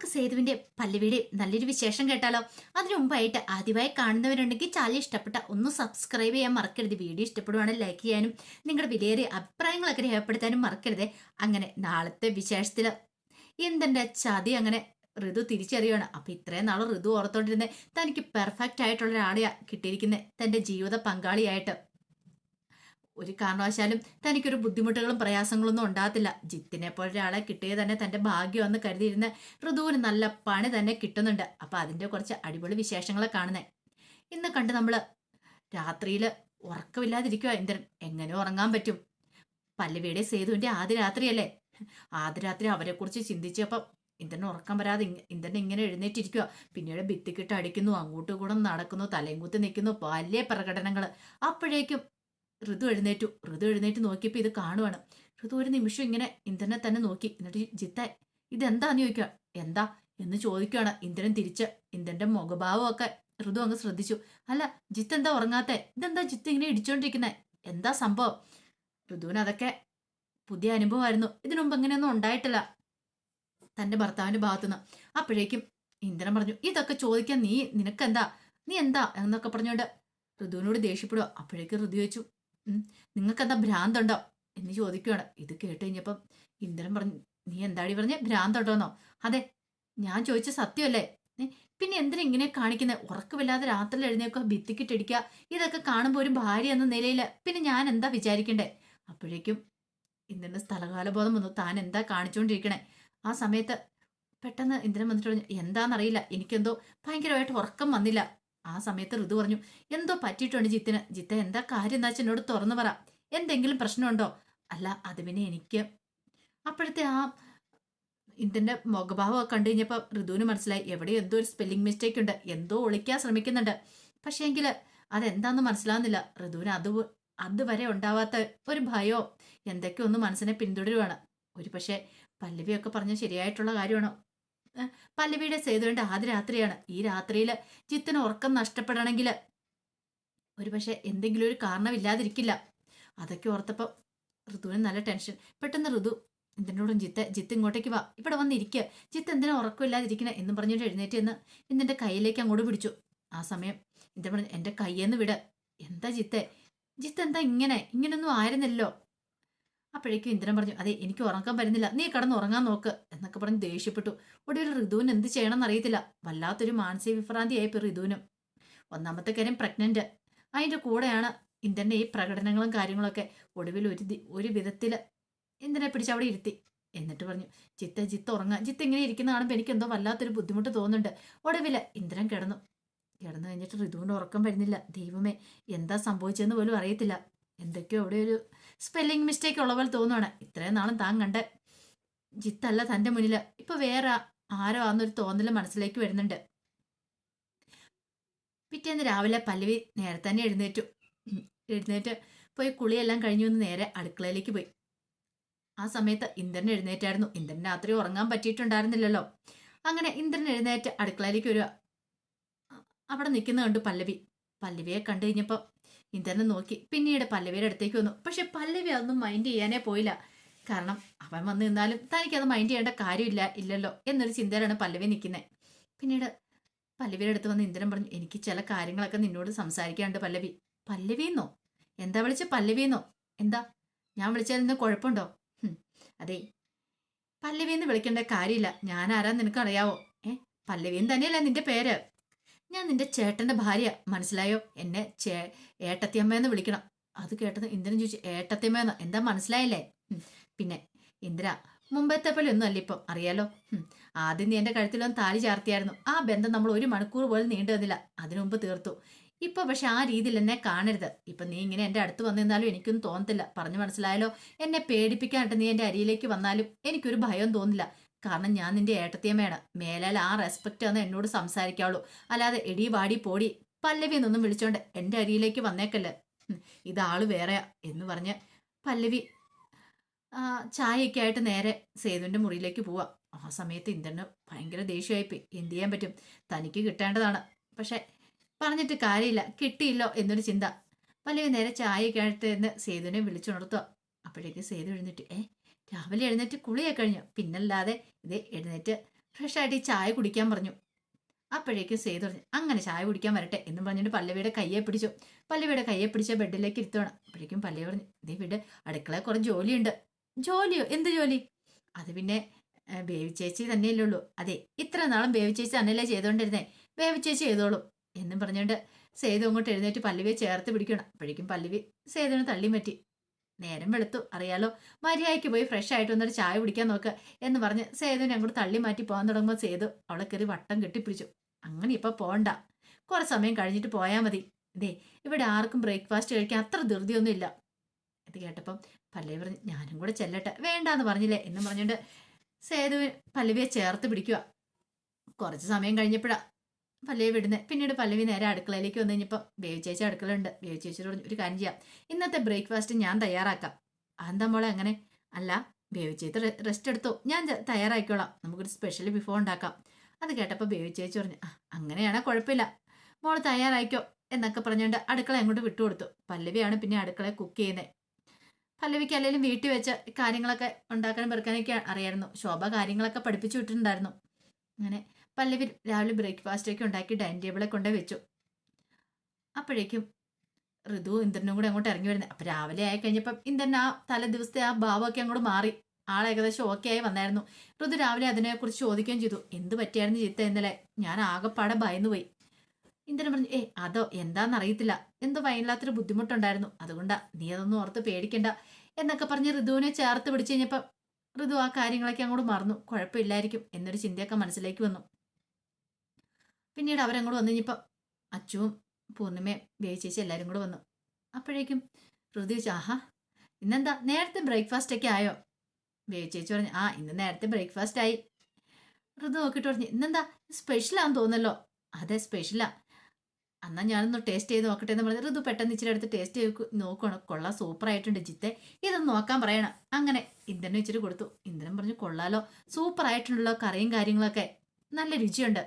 നമുക്ക് സേതുവിന്റെ പല്ലവിയുടെ നല്ലൊരു വിശേഷം കേട്ടാലോ? അതിനു മുമ്പായിട്ട് ആദ്യമായി കാണുന്നവരുണ്ടെങ്കിൽ ചാലി ഇഷ്ടപ്പെട്ട ഒന്ന് സബ്സ്ക്രൈബ് ചെയ്യാൻ മറക്കരുത്. വീഡിയോ ഇഷ്ടപ്പെടുവാണെങ്കിൽ ലൈക്ക് ചെയ്യാനും നിങ്ങളുടെ വിലയേറിയ അഭിപ്രായങ്ങളൊക്കെ രേഖപ്പെടുത്താനും മറക്കരുത്. അങ്ങനെ നാളത്തെ വിശേഷത്തിൽ എന്തെന്റെ ചതി അങ്ങനെ ഋതു തിരിച്ചറിയുകയാണ് അപ്പൊ ഇത്രയും നാൾ ഋതു ഓർത്തോണ്ടിരുന്നത് തനിക്ക് പെർഫെക്റ്റ് ആയിട്ടുള്ള ഒരാളെയാ കിട്ടിയിരിക്കുന്നത് തന്റെ ജീവിത പങ്കാളിയായിട്ട്. ഒരു കാരണവശാലും തനിക്കൊരു ബുദ്ധിമുട്ടുകളും പ്രയാസങ്ങളൊന്നും ഉണ്ടാകത്തില്ല. ജിത്തിനെ പോലെ ഒരാളെ കിട്ടിയത് തന്നെ തന്റെ ഭാഗ്യമെന്ന് കരുതിയിരുന്ന ഋതുവിന് നല്ല പണി തന്നെ കിട്ടുന്നുണ്ട്. അപ്പൊ അതിന്റെ കുറച്ച് അടിപൊളി വിശേഷങ്ങളെ കാണുന്നേ. ഇന്ന് കണ്ട് നമ്മൾ രാത്രിയിൽ ഉറക്കമില്ലാതിരിക്കുക ഇന്ദ്രൻ. എങ്ങനെ ഉറങ്ങാൻ പറ്റും? പല്ലവിയുടെ സേതുവിന്റെ ആദ്യ രാത്രിയല്ലേ ആദ്യ രാത്രി അവരെ കുറിച്ച് ചിന്തിച്ചപ്പം ഇന്ദ്രൻ ഉറക്കം വരാതെ ഇന്ദ്രൻ ഇങ്ങനെ എഴുന്നേറ്റിരിക്കുക പിന്നീട് ഭിത്തിക്കിട്ട് അടിക്കുന്നു അങ്ങോട്ടും കൂടെ നടക്കുന്നു തലയും കുത്തി നിൽക്കുന്നു വലിയ പ്രകടനങ്ങൾ അപ്പോഴേക്കും ഋതു എഴുന്നേറ്റു. ഋതു എഴുന്നേറ്റ് നോക്കിയപ്പോൾ ഇത് കാണുവാണ്. ഋതു ഒരു നിമിഷം ഇങ്ങനെ ഇന്ദ്രനെ തന്നെ നോക്കി. എന്നിട്ട് ജിത്ത ഇതെന്താന്ന് ചോദിക്കുക എന്താ? എന്ന് ചോദിക്കുകയാണ് ഇന്ദ്രൻ തിരിച്ച്. ഇന്ദ്രന്റെ മുഖഭാവമൊക്കെ ഋതു അങ്ങ് ശ്രദ്ധിച്ചു. അല്ല ജിത്ത് എന്താ ഉറങ്ങാത്തെ? ഇതെന്താ ജിത്ത് ഇങ്ങനെ ഇടിച്ചോണ്ടിരിക്കുന്നെ? എന്താ സംഭവം? ഋതുവിന് അതൊക്കെ പുതിയ അനുഭവമായിരുന്നു. ഇതിനു അങ്ങനെയൊന്നും ഉണ്ടായിട്ടില്ല തന്റെ ഭർത്താവിന്റെ ഭാഗത്തുനിന്ന്. അപ്പോഴേക്കും ഇന്ദ്രൻ പറഞ്ഞു ഇതൊക്കെ ചോദിക്കാൻ നീ നിനക്കെന്താ? നീ എന്താ? എന്നൊക്കെ പറഞ്ഞുകൊണ്ട് ഋതുവിനോട് ദേഷ്യപ്പെടുക അപ്പോഴേക്ക് ഋതു ചോദിച്ചു നിങ്ങൾക്ക് എന്താ ഭ്രാന്തുണ്ടോ? എന്ന് ചോദിക്കുകയാണ് ഇത് കേട്ട് കഴിഞ്ഞപ്പം ഇന്ദ്രൻ പറഞ്ഞു നീ എന്താടി പറഞ്ഞ? ഭ്രാന്തുണ്ടോന്നോ? അതെ ഞാൻ ചോദിച്ച സത്യമല്ലേ? പിന്നെ എന്തിനാ ഇങ്ങനെ കാണിക്കുന്നത് ഉറക്കമില്ലാതെ രാത്രി എഴുന്നേക്കുക ഭിത്തിക്കിട്ടിടിക്കുക ഇതൊക്കെ കാണുമ്പോൾ ഒരു ഭാര്യ എന്ന നിലയിൽ പിന്നെ ഞാൻ എന്താ വിചാരിക്കണ്ടേ? അപ്പോഴേക്കും ഇന്ദ്രന് സ്ഥലകാലബോധം വന്നു. താൻ എന്താ കാണിച്ചുകൊണ്ടിരിക്കണേ ആ സമയത്ത് പെട്ടെന്ന് ഇന്ദ്രൻ വന്നിട്ട് പറഞ്ഞു എന്താണെന്നറിയില്ല എനിക്കെന്തോ ഭയങ്കരമായിട്ട് ഉറക്കം വന്നില്ല. ആ സമയത്ത് ഋതു പറഞ്ഞു എന്തോ പറ്റിയിട്ടുണ്ട് ജിത്തിന്. ജിത്ത എന്താ കാര്യം എന്നാ എന്നോട് തുറന്നു പറ. എന്തെങ്കിലും പ്രശ്നമുണ്ടോ? അല്ല അത് പിന്നെ എനിക്ക്. അപ്പോഴത്തെ ആ ഇതിന്റെ മുഖഭാവം കണ്ടു കഴിഞ്ഞപ്പോൾ ഋതുവിന് മനസ്സിലായി എവിടെ എന്തോ ഒരു സ്പെല്ലിംഗ് മിസ്റ്റേക്ക് ഉണ്ട്. എന്തോ ഒളിക്കാൻ ശ്രമിക്കുന്നുണ്ട്. പക്ഷേ എങ്കിൽ അതെന്താന്ന് മനസ്സിലാവുന്നില്ല. ഋതുവിന് അത് അതുവരെ ഉണ്ടാവാത്ത ഒരു ഭയോ എന്തൊക്കെ ഒന്ന് മനസ്സിനെ പിന്തുടരുവാണ്. ഒരു പക്ഷേ പല്ലവിയൊക്കെ പറഞ്ഞ ശരിയായിട്ടുള്ള കാര്യമാണോ? പല്ലവിയുടെ സേതുവിന്റെ ആദ്യ രാത്രിയാണ് ഈ രാത്രിയിൽ ജിത്തിന് ഉറക്കം നഷ്ടപ്പെടണമെങ്കിൽ ഒരു പക്ഷെ എന്തെങ്കിലും ഒരു കാരണമില്ലാതിരിക്കില്ല. അതൊക്കെ ഓർത്തപ്പോൾ ഋതുവിന് നല്ല ടെൻഷൻ. പെട്ടെന്ന് ഋതു എന്തിനോടും ജിത്ത് ജിത്ത് ഇങ്ങോട്ടേക്ക് വാ. ഇവിടെ വന്നിരിക്കുക ജിത്ത് എന്തിനാ ഉറക്കമില്ലാതിരിക്കണേ? എന്ന് പറഞ്ഞിട്ട് എഴുന്നേറ്റ് എന്ന് ഇന്നെന്റെ കയ്യിലേക്ക് അങ്ങോട്ട് പിടിച്ചു. ആ സമയം എന്താ പറഞ്ഞു എന്റെ കയ്യെന്ന് വിട്. എന്താ ജിത്തെ ജിത്ത് എന്താ ഇങ്ങനെ? ഇങ്ങനൊന്നും ആയിരുന്നല്ലോ അപ്പോഴേക്കും ഇന്ദ്രൻ പറഞ്ഞു അതെ എനിക്ക് ഉറങ്ങാൻ പറ്റുന്നില്ല. നീ കിടന്ന് ഉറങ്ങാൻ നോക്ക് എന്നൊക്കെ പറഞ്ഞ് ദേഷ്യപ്പെട്ടു. ഒടുവിൽ ഋതുവിന് എന്ത് ചെയ്യണമെന്ന് അറിയത്തില്ല വല്ലാത്തൊരു മാനസിക വിഭ്രാന്തിയായിപ്പോ ഋതുവിനും ഒന്നാമത്തെ കാര്യം പ്രഗ്നന്റ് അതിന്റെ കൂടെയാണ് ഇന്ദ്രന്റെ ഈ പ്രകടനങ്ങളും കാര്യങ്ങളൊക്കെ. ഒടുവിൽ ഒരു ഒരു വിധത്തിൽ ഇന്ദ്രനെ പിടിച്ച് അവിടെ ഇരുത്തി. എന്നിട്ട് പറഞ്ഞു ചിത്ത ജിത്ത് ഉറങ്ങാം. ജിത്ത് ഇങ്ങനെ ഇരിക്കുന്ന കാണുമ്പോൾ എനിക്ക് എന്തോ വല്ലാത്തൊരു ബുദ്ധിമുട്ട് തോന്നുന്നുണ്ട്. ഒടുവിൽ ഇന്ദ്രൻ കിടന്നു. കിടന്നു കഴിഞ്ഞിട്ട് ഋതുവിന് ഉറക്കം വരുന്നില്ല. ദൈവമേ എന്താ സംഭവിച്ചതെന്ന് പോലും അറിയത്തില്ല. എന്തൊക്കെയോ അവിടെ ഒരു സ്പെല്ലിംഗ് മിസ്റ്റേക്ക് ഉള്ള പോലെ തോന്നുവാണ്. ഇത്രയും നാളും താൻ കണ്ട് ജിത്തല്ല തന്റെ മുന്നിൽ ഇപ്പൊ വേറെ ആരോ ആന്നൊരു തോന്നൽ മനസ്സിലേക്ക് വരുന്നുണ്ട്. പിറ്റേന്ന് രാവിലെ പല്ലവി നേരെ തന്നെ എഴുന്നേറ്റു. എഴുന്നേറ്റ് പോയി കുളിയെല്ലാം കഴിഞ്ഞു വന്ന് നേരെ അടുക്കളയിലേക്ക് പോയി. ആ സമയത്ത് ഇന്ദ്രൻ എഴുന്നേറ്റായിരുന്നു. ഇന്ദ്രൻ രാത്രി ഉറങ്ങാൻ പറ്റിയിട്ടുണ്ടായിരുന്നില്ലല്ലോ. അങ്ങനെ ഇന്ദ്രൻ എഴുന്നേറ്റ് അടുക്കളയിലേക്ക് വരിക. അവിടെ നിൽക്കുന്ന കണ്ടു പല്ലവി. പല്ലവിയെ കണ്ടു കഴിഞ്ഞപ്പോൾ ഇന്ദ്രനെ നോക്കി. പിന്നീട് പല്ലവിയുടെ അടുത്തേക്ക് വന്നു. പക്ഷെ പല്ലവി അതൊന്നും മൈൻഡ് ചെയ്യാനേ പോയില്ല. കാരണം അവൻ വന്നു നിന്നാലും തനിക്കത് മൈൻഡ് ചെയ്യേണ്ട കാര്യമില്ല ഇല്ലല്ലോ എന്നൊരു ചിന്തയിലാണ് പല്ലവി നിൽക്കുന്നത് പിന്നീട് പല്ലവിയുടെ അടുത്ത് വന്ന് ഇന്ദ്രൻ പറഞ്ഞു എനിക്ക് ചില കാര്യങ്ങളൊക്കെ നിന്നോട് സംസാരിക്കാനുണ്ട് പല്ലവി. പല്ലവിന്നോ? എന്താ വിളിച്ച പല്ലവിന്നോ? എന്താ? ഞാൻ വിളിച്ചാൽ നിന്ന് കുഴപ്പമുണ്ടോ? അതെ. പല്ലവിന്ന് വിളിക്കേണ്ട കാര്യമില്ല. ഞാൻ ആരാ നിനക്ക് അറിയാവോ? ഏ? പല്ലവിന്ന് തന്നെയല്ല നിന്റെ പേര്? ഞാൻ നിന്റെ ചേട്ടന്റെ ഭാര്യ. മനസ്സിലായോ? എന്നെ ചേ ഏട്ടത്തിയമ്മയെന്ന് വിളിക്കണം. അത് കേട്ടത് ഇന്ദ്രൻ ചോദിച്ചു ഏട്ടത്തിയമ്മയെന്ന്? എന്താ മനസ്സിലായില്ലേ? പിന്നെ ഇന്ദ്ര മുമ്പത്തെ പോലെ ഒന്നും അല്ല ഇപ്പം. അറിയാലോ? ആദ്യം നീ എന്റെ കഴുത്തിലൊന്ന് താലി ചാർത്തിയായിരുന്നു. ആ ബന്ധം നമ്മൾ ഒരു മണിക്കൂർ പോലും നീണ്ടു വന്നില്ല അതിനു മുമ്പ് തീർത്തു. ഇപ്പൊ പക്ഷെ ആ രീതിയിൽ എന്നെ കാണരുത്. ഇപ്പൊ നീ ഇങ്ങനെ എന്റെ അടുത്ത് വന്നിരുന്നാലും എനിക്കൊന്നും തോന്നത്തില്ല. പറഞ്ഞു മനസ്സിലായാലോ എന്നെ പേടിപ്പിക്കാനായിട്ട് നീ എന്റെ അരിയിലേക്ക് വന്നാലും എനിക്കൊരു ഭയം തോന്നില്ല. കാരണം ഞാൻ നിന്റെ ഏട്ടത്തിയമ്മയാണ്. മേലാൽ ആ റെസ്പെക്റ്റ് ആണ് എന്നോട് സംസാരിക്കാവുള്ളൂ. അല്ലാതെ എടി വാടി പോടി പല്ലവി എന്നൊന്നും വിളിച്ചോണ്ട് എന്റെ അരിയിലേക്ക് വന്നേക്കല്ലേ. ഇതാൾ വേറെയാ എന്ന് പറഞ്ഞ് പല്ലവി ചായയൊക്കെ ആയിട്ട് നേരെ സേതുവിന്റെ മുറിയിലേക്ക് പോവാ. ആ സമയത്ത് ഇന്ദ്രന് ഭയങ്കര ദേഷ്യമായിപ്പോയി. എന്ത് ചെയ്യാൻ പറ്റും? തനിക്ക് കിട്ടേണ്ടതാണ്. പക്ഷെ പറഞ്ഞിട്ട് കാര്യമില്ല. കിട്ടിയില്ലോ എന്നൊരു ചിന്ത. പല്ലവി നേരെ ചായയൊക്കെ ആയിട്ട് എന്ന് സേതുവിനെ വിളിച്ചുണർത്തുക അപ്പോഴേക്ക് സേതു എഴുന്നിട്ട് ഏ രാവിലെ എഴുന്നേറ്റ് കുളിയൊക്കെ കഴിഞ്ഞു. പിന്നല്ലാതെ ഇത് എഴുന്നേറ്റ് ഫ്രഷായിട്ട് ഈ ചായ കുടിക്കാൻ പറഞ്ഞു. അപ്പോഴേക്കും സേതു പറഞ്ഞു അങ്ങനെ ചായ കുടിക്കാൻ വരട്ടെ എന്ന് പറഞ്ഞിട്ട് പല്ലവിയുടെ കയ്യെ പിടിച്ചു. പല്ലവിയുടെ കയ്യെ പിടിച്ച ബെഡിലേക്ക് ഇരുത്തണം അപ്പോഴേക്കും പല്ലവി പറഞ്ഞു ഇതേ വീട് അടുക്കള കുറച്ച് ജോലിയുണ്ട്. ജോലിയോ? എന്ത് ജോലി? അത് പിന്നെ ബേവിച്ചേച്ചി ചേച്ചി തന്നെയല്ലേ ഉള്ളൂ. അതെ ഇത്ര നാളും ബേവിച്ചേച്ചി ചേച്ചി തന്നെയല്ലേ ചെയ്തുകൊണ്ടിരുന്നേ ബേവിച്ചേച്ചി ചേച്ചി ചെയ്തോളൂ എന്നും പറഞ്ഞുകൊണ്ട് സേതു അങ്ങോട്ട് എഴുന്നേറ്റ് പല്ലവിയെ ചേർത്ത് പിടിക്കണം അപ്പോഴേക്കും പല്ലവി സേതുവിനെ തള്ളി പറ്റി നേരം വെളുത്തു. അറിയാലോ മര്യാദയ്ക്ക് പോയി ഫ്രഷ് ആയിട്ട് വന്നൊരു ചായ കുടിക്കാൻ നോക്ക് എന്ന് പറഞ്ഞ് സേതു ഞങ്ങോട് തള്ളി മാറ്റി പോകാൻ തുടങ്ങുമ്പോൾ സേതു അവളെ കയറി വട്ടം കെട്ടിപ്പിടിച്ചു. അങ്ങനെ ഇപ്പൊ പോണ്ട. കുറെ സമയം കഴിഞ്ഞിട്ട് പോയാൽ മതി. ഇതേ ഇവിടെ ആർക്കും ബ്രേക്ക്ഫാസ്റ്റ് കഴിക്കാൻ അത്ര ധൃതിയൊന്നും ഇല്ല. ഇത് കേട്ടപ്പം പല്ലവി പറഞ്ഞു ഞാനും കൂടെ ചെല്ലട്ടെ. വേണ്ടാന്ന് പറഞ്ഞില്ലേ? എന്ന് പറഞ്ഞുകൊണ്ട് സേതു പല്ലവിയെ ചേർത്ത് പിടിക്കുക. കുറച്ച് സമയം കഴിഞ്ഞപ്പോഴാ പല്ലവി വിടുന്നത് പിന്നീട് പല്ലവി നേരെ അടുക്കളയിലേക്ക് വന്നു കഴിഞ്ഞപ്പോൾ ബേബി ചേച്ചി അടുക്കളയുണ്ട് ബേബി ചേച്ചിയോട് പറഞ്ഞു ഒരു കാര്യം ചെയ്യാം. ഇന്നത്തെ ബ്രേക്ക്ഫാസ്റ്റ് ഞാൻ തയ്യാറാക്കാം. അതെന്താ മോളെ അങ്ങനെ? അല്ല ബേബി ചേച്ചി റെസ്റ്റ് എടുത്തോ. ഞാൻ തയ്യാറാക്കിക്കോളാം. നമുക്കൊരു സ്പെഷ്യൽ ബിഫോർ ഉണ്ടാക്കാം. അത് കേട്ടപ്പോൾ ബേബി ചേച്ചി പറഞ്ഞു "ആ, അങ്ങനെയാണെ കുഴപ്പമില്ല. മോൾ തയ്യാറായിക്കോ. എന്നൊക്കെ പറഞ്ഞുകൊണ്ട് അടുക്കള അങ്ങോട്ട് വിട്ടുകൊടുത്തു പല്ലവിയാണ് പിന്നെ അടുക്കള കുക്ക് ചെയ്യുന്നത് പല്ലവിക്ക് അല്ലെങ്കിലും വീട്ടിൽ വെച്ച കാര്യങ്ങളൊക്കെ ഉണ്ടാക്കാനും പെറുക്കാനൊക്കെ അറിയായിരുന്നു. ശോഭ കാര്യങ്ങളൊക്കെ പഠിപ്പിച്ചു വിട്ടിട്ടുണ്ടായിരുന്നു. അങ്ങനെ പല്ലവി രാവിലെ ബ്രേക്ക്ഫാസ്റ്റ് ഒക്കെ ഉണ്ടാക്കി ഡൈനിങ് ടേബിളെ കൊണ്ടേ വെച്ചു. അപ്പോഴേക്കും ഋതു ഇന്ദ്രനും കൂടെ അങ്ങോട്ട് ഇറങ്ങി വരുന്നത്. അപ്പൊ രാവിലെ ആയി കഴിഞ്ഞപ്പം ഇന്ദ്രൻ ആ തലേ ദിവസത്തെ ആ ഭാവമൊക്കെ അങ്ങോട്ട് മാറി. ആൾ ഏകദേശം ഓക്കെ ആയി വന്നായിരുന്നു. ഋതു രാവിലെ അതിനെക്കുറിച്ച് ചോദിക്കുകയും ചെയ്തു. എന്ത് പറ്റിയായിരുന്നു ചീത്ത ഇന്നലെ? ഞാൻ ആകെപ്പാടെ ഭയന്നു പോയി. ഇന്ദ്രൻ പറഞ്ഞു ഏ അതോ എന്താന്ന് അറിയത്തില്ല. എന്തോ വയനാത്തൊരു ബുദ്ധിമുട്ടുണ്ടായിരുന്നു. അതുകൊണ്ടാ നീ അതൊന്നും ഓർത്ത് പേടിക്കണ്ട. എന്നൊക്കെ പറഞ്ഞ് ഋതുവിനെ ചേർത്ത് പിടിച്ചു കഴിഞ്ഞപ്പം ഋതു ആ കാര്യങ്ങളൊക്കെ അങ്ങോട്ട് മറന്നു. കുഴപ്പമില്ലായിരിക്കും എന്നൊരു ചിന്തയൊക്കെ മനസ്സിലേക്ക് വന്നു. പിന്നീട് അവരങ്ങോട്ട് വന്നു ഇനിയിപ്പം അച്ചുവും പൂർണിമയും ബേച്ചേച്ചി എല്ലാവരും കൂടെ വന്നു. അപ്പോഴേക്കും ഋതു ചോദിച്ചു ആഹാ ഇന്നെന്താ? നേരത്തെ ബ്രേക്ക്ഫാസ്റ്റ് ഒക്കെ ആയോ? ബേച്ചേച്ചി പറഞ്ഞു ആ ഇന്ന് നേരത്തെ ബ്രേക്ക്ഫാസ്റ്റ് ആയി. ഋതു നോക്കിയിട്ട് പറഞ്ഞു ഇന്നെന്താ? സ്പെഷ്യലാന്ന് തോന്നല്ലോ അതെ സ്പെഷ്യലാ എന്നാൽ ഞാനൊന്ന് ടേസ്റ്റ് ചെയ്ത് നോക്കട്ടെ എന്ന് പറഞ്ഞത് ഋതു പെട്ടെന്ന് ഇച്ചിരി അടുത്ത് ടേസ്റ്റ് ചെയ്ത് നോക്കുകയാണ് കൊള്ളാം സൂപ്പർ ആയിട്ടുണ്ട് ജിത്തെ. ഇതൊന്ന് നോക്കാൻ പറയണം. അങ്ങനെ ഇന്ദ്രനും ഇച്ചിരി കൊടുത്തു. ഇന്ദ്രൻ പറഞ്ഞു കൊള്ളാലോ. സൂപ്പർ ആയിട്ടുണ്ടല്ലോ കറിയും കാര്യങ്ങളൊക്കെ നല്ല രുചിയുണ്ട്.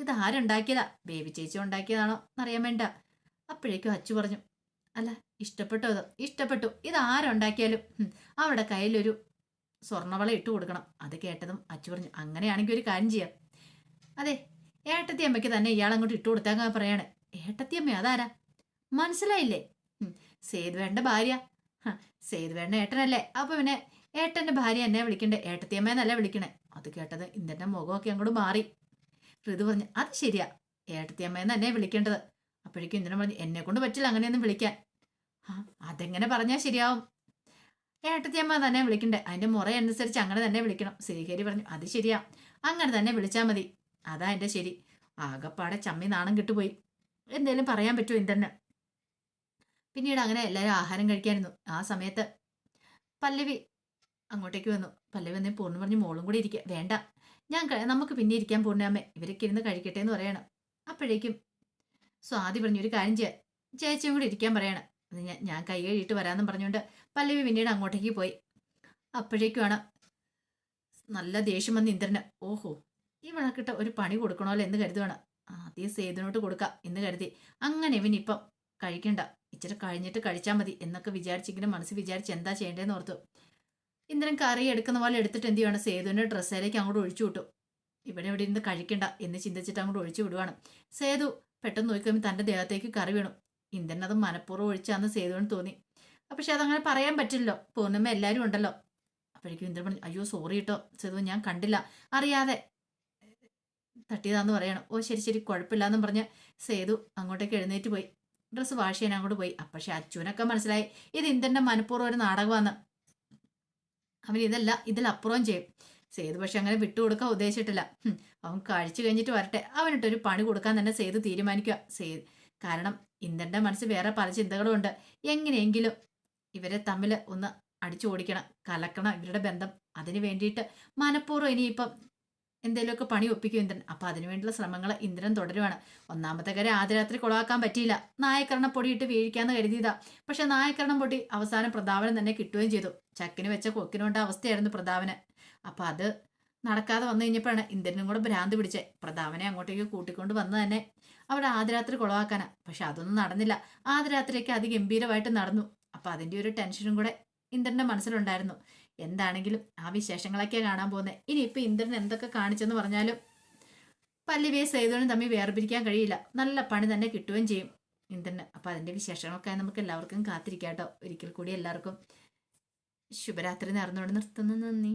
ഇത് ആരുണ്ടാക്കിയതാ ബേബി ചേച്ചി ഉണ്ടാക്കിയതാണോ എന്നറിയാൻ വേണ്ട. അപ്പോഴേക്കും അച്ചു പറഞ്ഞു അല്ല ഇഷ്ടപ്പെട്ടോ ഇത്? ഇഷ്ടപ്പെട്ടു. ഇത് ആരുണ്ടാക്കിയാലും? അവിടെ കയ്യിലൊരു സ്വർണവള ഇട്ട് കൊടുക്കണം. അത് കേട്ടതും അച്ചു പറഞ്ഞു അങ്ങനെയാണെങ്കിൽ ഒരു കാര്യം ചെയ്യാം. അതെ ഏട്ടത്തി അമ്മയ്ക്ക് തന്നെ ഇയാളങ്ങോട്ട് ഇട്ട് കൊടുത്താൽ പറയാണ്. ഏട്ടത്തി അമ്മ അതാരാ? മനസ്സിലായില്ലേ? സേതുവേണ്ട ഭാര്യ. സേതുവേണ്ട ഏട്ടനല്ലേ. അപ്പൊ പിന്നെ ഏട്ടന്റെ ഭാര്യ എന്നെ വിളിക്കണ്ടേ? ഏട്ടത്തിയമ്മയെന്നല്ല വിളിക്കണേ? അത് കേട്ടത് ഇന്ദ്രന്റെ മുഖമൊക്കെ അങ്ങോട്ട് മാറി. ഋതു പറഞ്ഞു അത് ശരിയാ. ഏട്ടത്തിയമ്മയെന്ന് എന്നെ വിളിക്കേണ്ടത്. അപ്പോഴേക്കും ഇന്ദ്രൻ പറഞ്ഞു എന്നെ കൊണ്ട് പറ്റില്ല അങ്ങനെയൊന്നും വിളിക്കാൻ. അതെങ്ങനെ പറഞ്ഞാൽ ശരിയാവും? ഏട്ടത്തിയമ്മ തന്നെ വിളിക്കണ്ടേ. അതിന്റെ മുറ അനുസരിച്ച് അങ്ങനെ തന്നെ വിളിക്കണം. ശ്രീഹരി പറഞ്ഞു അത് ശരിയാ. അങ്ങനെ തന്നെ വിളിച്ചാൽ മതി. അതാ എന്റെ ശരി. ആകപ്പാടെ ചമ്മി നാണം കിട്ടുപോയി. എന്തേലും പറയാൻ പറ്റുമോ ഇന്ദ്രന്? പിന്നീട് അങ്ങനെ എല്ലാവരും ആഹാരം കഴിക്കായിരുന്നു ആ സമയത്ത് പല്ലവി അങ്ങോട്ടേക്ക് വന്നു. പല്ലവി വന്നേ പൂർണ പറഞ്ഞു മോളും കൂടി ഇരിക്കുക വേണ്ട. ഞാൻ നമുക്ക് പിന്നെ ഇരിക്കാൻ പൂർണാമേ ഇവരൊക്കെ ഇരുന്ന് കഴിക്കട്ടെ എന്ന് പറയണം. അപ്പോഴേക്കും സ്വാതി പറഞ്ഞു ഒരു കാര്യം ചെയ്യാൻ. ചേച്ചിയും കൂടി ഇരിക്കാൻ പറയണം. ഞാൻ ഞാൻ കൈ കഴുകിയിട്ട് വരാമെന്നും പറഞ്ഞുകൊണ്ട് പല്ലവി പിന്നീട് അങ്ങോട്ടേക്ക് പോയി. അപ്പോഴേക്കുമാണ് നല്ല ദേഷ്യം വന്ന് ഇന്ദ്രന്. ഓഹോ ഈ വിളക്കിട്ട് ഒരു പണി കൊടുക്കണമല്ലോ എന്ന് കരുതുവാണ്. ആദ്യം സേതുനോട്ട് കൊടുക്കാം എന്ന് കരുതി. അങ്ങനെ ഇവൻ ഇപ്പം കഴിക്കണ്ട. ഇച്ചിരി കഴിഞ്ഞിട്ട് കഴിച്ചാൽ മതി എന്നൊക്കെ വിചാരിച്ചെങ്കിലും മനസ്സ് വിചാരിച്ച് എന്താ ചെയ്യേണ്ടതെന്ന് ഓർത്തു. ഇന്ദ്രൻ കറി എടുക്കുന്ന പോലെ എടുത്തിട്ട് എന്ത് ചെയ്യണം? സേതുവിന്റെ ഡ്രസ്സിലേക്ക് അങ്ങോട്ട് ഒഴിച്ചു വിട്ടു. ഇവിടെ ഇവിടെ ഇരുന്ന് കഴിക്കണ്ട. എന്ന് ചിന്തിച്ചിട്ട് അങ്ങോട്ട് ഒഴിച്ചു വിടുവാണ്. സേതു പെട്ടെന്ന് നോക്കുമ്പോൾ തന്റെ ദേഹത്തേക്ക് കറി വീണു. ഇന്ദ്രൻ അത് മനഃപൂർവം ഒഴിച്ചാന്ന് സേതുവിന് തോന്നി. പക്ഷെ അതങ്ങനെ പറയാൻ പറ്റില്ലല്ലോ. പൂർണിമ എല്ലാവരും ഉണ്ടല്ലോ. അപ്പോഴേക്കും ഇന്ദ്രൻ പറഞ്ഞു അയ്യോ സോറി കേട്ടോ സേതു ഞാൻ കണ്ടില്ല. അറിയാതെ തട്ടിയതാന്ന് പറയണം. ഓ ശരി ശരി. കുഴപ്പമില്ല എന്നും പറഞ്ഞ് സേതു അങ്ങോട്ടേക്ക് എഴുന്നേറ്റ് പോയി. ഡ്രസ്സ് വാഷ് ചെയ്യാൻ അങ്ങോട്ട് പോയി. പക്ഷെ അച്ഛനൊക്കെ മനസ്സിലായി. ഇത് ഇന്ദ്രന്റെ മനഃപൂർവം ഒരു നാടകമാണ് അവൻ ഇതല്ല ഇതിലപ്പുറവും ചെയ്യും. സേതു പക്ഷെ അങ്ങനെ വിട്ടുകൊടുക്കാൻ ഉദ്ദേശിച്ചിട്ടില്ല. അവൻ കഴിച്ചു കഴിഞ്ഞിട്ട് വരട്ടെ. അവനിട്ടൊരു പണി കൊടുക്കാൻ തന്നെ സേതു തീരുമാനിക്കുക. സേ കാരണം ഇന്ദ്രന്റെ മനസ്സിൽ വേറെ പല ചിന്തകളും ഉണ്ട്. എങ്ങനെയെങ്കിലും ഇവരെ തമ്മിൽ ഒന്ന് അടിച്ചു ഓടിക്കണം കലക്കണം ഇവരുടെ ബന്ധം. അതിനു വേണ്ടിയിട്ട് മനഃപൂർവം ഇനിയിപ്പം എന്തെങ്കിലുമൊക്കെ പണി ഒപ്പിക്കും ഇന്ദ്രൻ. അപ്പൊ അതിനുവേണ്ടിയുള്ള ശ്രമങ്ങൾ ഇന്ദ്രൻ തുടരുവാണ്. ഒന്നാമത്തെ കാര്യം ആദ്യ രാത്രി കൊളവാക്കാൻ പറ്റിയില്ല. നായക്കരണം പൊടിയിട്ട് വീഴിക്കാന്ന് കരുതിയതാ. പക്ഷെ നായക്കരണം പൊടി അവസാനം പ്രതാപനം തന്നെ കിട്ടുകയും ചെയ്തു. ചക്കിന് വെച്ച കൊക്കിനോണ്ട അവസ്ഥയായിരുന്നു പ്രതാപന്. അപ്പൊ അത് നടക്കാതെ വന്നു കഴിഞ്ഞപ്പോഴാണ് ഇന്ദ്രനും കൂടെ ഭ്രാന്ത് പിടിച്ചേ. പ്രതാപനെ അങ്ങോട്ടേക്ക് കൂട്ടിക്കൊണ്ട് വന്നു തന്നെ അവിടെ ആദ്യരാത്രി കൊളവാക്കാനാ. പക്ഷെ അതൊന്നും നടന്നില്ല. ആദ്യരാത്രിയൊക്കെ അതിഗംഭീരമായിട്ട് നടന്നു. അപ്പൊ അതിന്റെ ഒരു ടെൻഷനും കൂടെ ഇന്ദ്രന്റെ മനസ്സിലുണ്ടായിരുന്നു. എന്താണെങ്കിലും ആ വിശേഷങ്ങളൊക്കെ കാണാൻ പോകുന്നത് ഇനിയിപ്പോൾ ഇന്ദ്രൻ എന്തൊക്കെ കാണിച്ചെന്ന് പറഞ്ഞാലും പല്ലവിയെ സേതുവിനും തമ്മിൽ വേർപിരിക്കാൻ കഴിയില്ല. നല്ല പണി തന്നെ കിട്ടുകയും ചെയ്യും ഇന്ദ്രന്. അപ്പം അതിന്റെ വിശേഷങ്ങളൊക്കെ നമുക്ക് എല്ലാവർക്കും കാത്തിരിക്കാം കേട്ടോ ഒരിക്കൽ കൂടി എല്ലാവർക്കും ശുഭരാത്രി നേർന്നുകൊണ്ട് നിർത്തുന്നു. നന്ദി.